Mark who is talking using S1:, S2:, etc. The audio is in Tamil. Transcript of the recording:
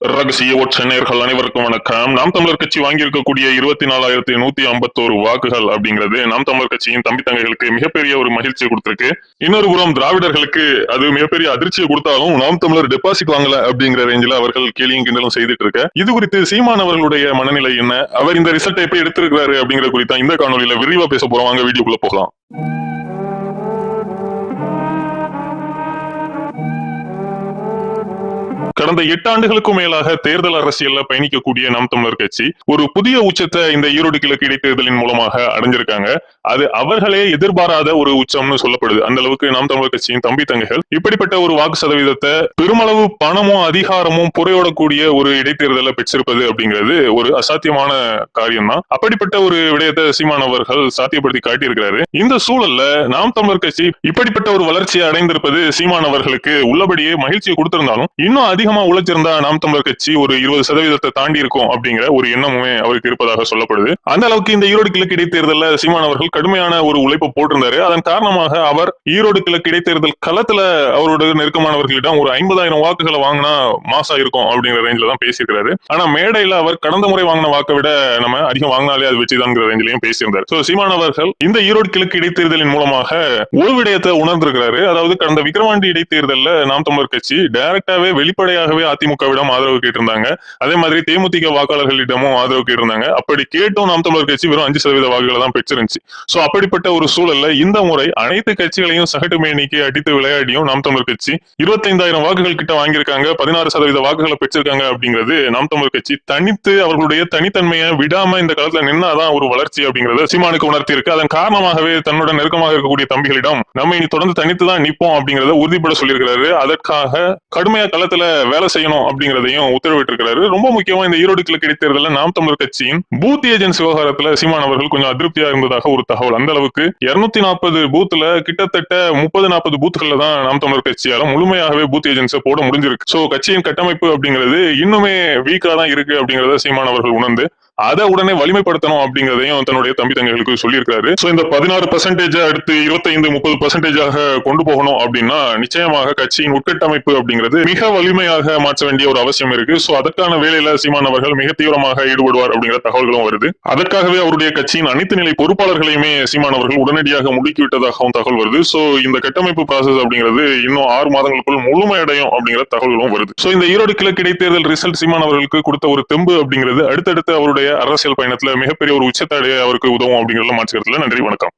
S1: ரகசிய ஒற்றையர்கள் அனைவருக்கும் வணக்கம். நாம் தமிழர் கட்சி வாங்கியிருக்கக்கூடிய இருபத்தி நாலாயிரத்தி நூத்தி ஐம்பத்தோரு வாக்குகள் அப்படிங்கிறது நாம் தமிழர் கட்சியின் தம்பி தங்கைகளுக்கு மிகப்பெரிய ஒரு மகிழ்ச்சியை கொடுத்திருக்கு. இன்னொரு புறம் திராவிடர்களுக்கு அது மிகப்பெரிய அதிர்ச்சியை கொடுத்தாலும் நாம் தமிழர் டெபாசிட் வாங்கல அப்படிங்கிற ரேஞ்சில் அவர்கள் கேலியும் கிண்டலும் செய்துட்டு இருக்க இது குறித்து சீமான் அவர்களுடைய மனநிலை என்ன? அவர் இந்த ரிசல்ட்டை எப்படி எடுத்திருக்கிறாரு அப்படிங்கிற குறித்தான் இந்த காணொலியில விரிவா பேச போறோம். வாங்க வீடியோக்குள்ள போகலாம். கடந்த எட்டு ஆண்டுகளுக்கும் மேலாக தேர்தல் அரசியல்ல பயணிக்கக்கூடிய நாம் தமிழர் கட்சி ஒரு புதிய உச்சத்தை இந்த ஈரோடு கிழக்கு இடைத்தேர்தலின் மூலமாக அடைஞ்சிருக்காங்க. அது அவர்களே எதிர்பாராத ஒரு உச்சம்னு சொல்லப்படுது. அந்த அளவுக்கு நாம் தமிழர் கட்சியின் தம்பி தங்கைகள் இப்படிப்பட்ட ஒரு வாக்கு சதவீதத்தை பெருமளவு பணமும் அதிகாரமும் புறையோடக்கூடிய ஒரு இடைத்தேர்தலை பெற்றிருப்பது அப்படிங்கிறது ஒரு அசாத்தியமான காரியம் தான் அப்படிப்பட்ட ஒரு விடயத்தை சீமான் அவர்கள் சாத்தியப்படுத்தி காட்டியிருக்கிறாரு. இந்த சூழல்ல நாம் தமிழர் கட்சி இப்படிப்பட்ட ஒரு வளர்ச்சியை அடைந்திருப்பது சீமான் அவர்களுக்கு உள்ளபடியே மகிழ்ச்சியை கொடுத்திருந்தாலும் இன்னும் அதிகமா உழைச்சிருந்தா நாம் தமிழர் கட்சி ஒரு இருபது சதவீதத்தை தாண்டி இருக்கும் அப்படிங்கிற ஒரு எண்ணமுமே அவருக்கு இருப்பதாக சொல்லப்படுது. அந்த அளவுக்கு இந்த ஈரோடு கிழக்கு இடைத்தேர்தலில் சீமான் அவர்கள் கடுமையான ஒரு உழைப்பு போட்டிருந்தாரு. அதன் காரணமாக அவர் ஈரோடு கிழக்கு இடைத்தேர்தல் களத்துல அவரோட நெருக்கமானவர்களிடம் ஒரு ஐம்பதாயிரம் வாக்குகளை வாங்கினா மாசா இருக்கும் அப்படிங்கிற ரேஞ்சில தான் பேசியிருக்கிறாரு. ஆனா மேடையில அவர் கடந்த முறை வாங்கின வாக்கை விட நம்ம அதிகம் வாங்கினாலே அது வெற்றிதான்ங்கிற ரேஞ்சிலையும் பேசியிருந்தார். சோ சீமான் அவர்கள் இந்த ஈரோடு கிழக்கு இடைத்தேர்தலின் மூலமாக ஒரு விடயத்தை உணர்ந்திருக்கிறாரு. அதாவது கடந்த விக்ரவாண்டி இடைத்தேர்தலில் நாம் தமிழர் கட்சி டைரக்டாவே வெளிப்படையாக வெளிப்படையாகவே அதிமுகவிடம் ஆதரவு கேட்டிருந்தாங்க. அதே மாதிரி தேமுதிக வாக்காளர்களிடமும் ஆதரவு கேட்டிருந்தாங்க. அப்படி கேட்டும் நாம் தமிழர் கட்சி வெறும் அஞ்சு சதவீத வாக்குகளை தான் பெற்றிருந்துச்சு. சோ அப்படிப்பட்ட ஒரு சூழல்ல இந்த முறை அனைத்து கட்சிகளையும் சகட்டு மேனிக்கு அடித்து விளையாடியும் நாம் தமிழர் கட்சி இருபத்தைந்தாயிரம் வாக்குகள் கிட்ட வாங்கியிருக்காங்க. பதினாறு சதவீத வாக்குகளை பெற்றிருக்காங்க அப்படிங்கிறது நாம் தமிழர் கட்சி தனித்து அவர்களுடைய தனித்தன்மையை விடாம இந்த காலத்துல நின்னாதான் ஒரு வளர்ச்சி அப்படிங்கறத சீமானுக்கு உணர்த்தி இருக்கு அதன் காரணமாகவே தன்னுடன் நெருக்கமாக இருக்கக்கூடிய தம்பிகளிடம் நம்ம இனி தொடர்ந்து தனித்து தான் நிப்போம் அப்படிங்கறத உறுதிப்பட சொல்லியிருக்கிறாரு. அதற்காக கடுமையா களத்துல வேலை செய்யணும் அப்படிங்கறதையும் உத்தரவிட்டிருக்கிறாரு. ரொம்ப முக்கியமா இந்த ஈரோடு கிழக்கு இடைத்தேர்தலில் நாம் தமிழர் கட்சியின் பூத் ஏஜென்சி விவகாரத்துல சீமான் அவர்கள் கொஞ்சம் அதிருப்தியா இருந்ததாக ஒரு தகவல். அந்த அளவுக்கு இருநூத்தி நாற்பது பூத்துல கிட்டத்தட்ட முப்பது நாற்பது பூத்துகள்ல தான் நாம் தமிழர் கட்சியால முழுமையாகவே பூத் ஏஜென்சியை போட முடிஞ்சிருக்கு. சோ கட்சியின் கட்டமைப்பு அப்படிங்கிறது இன்னுமே வீக்கா தான் இருக்கு அப்படிங்கறத சீமான் அவர்கள் உணர்ந்து அதை உடனே வலிமைப்படுத்தணும் அப்படிங்கிறதையும் தன்னுடைய தம்பி தங்கைகளுக்கு சொல்லியிருக்காரு ஸோ இந்த பதினாறு பர்சன்டேஜ் அடுத்து இருபத்தைந்து முப்பது பர்சன்டேஜாக கொண்டு போகணும் அப்படின்னா நிச்சயமாக கட்சியின் உட்கட்டமைப்பு அப்படிங்கிறது மிக வலிமையாக மாற்ற வேண்டிய ஒரு அவசியம் இருக்கு. ஸோ அதற்கான வேலையில சீமான் அவர்கள் மிக தீவிரமாக ஈடுபடுவார் அப்படிங்கிற தகவல்களும் வருது. அதற்காகவே அவருடைய கட்சியின் அனைத்து நிலை பொறுப்பாளர்களையுமே சீமான் அவர்கள் உடனடியாக முடுக்கிவிட்டதாகவும் தகவல் வருது. ஸோ இந்த கட்டமைப்பு ப்ராசஸ் அப்படிங்கிறது இன்னும் ஆறு மாதங்களுக்குள் முழுமையடையும் அப்படிங்கிற தகவல்களும் வருது. ஸோ இந்த ஈரோடு கிழக்கு இடைத்தேர்தல் ரிசல்ட் சீமான் அவர்களுக்கு கொடுத்த ஒரு தெம்பு அப்படிங்கிறது அடுத்தடுத்து அவருடைய அரசியல் பயணத்துல மிகப்பெரிய ஒரு உச்சத்தடைய அவருக்கு உதவும் அப்படிங்கறதுல மாற்றுக்கிறதுல நன்றி வணக்கம்.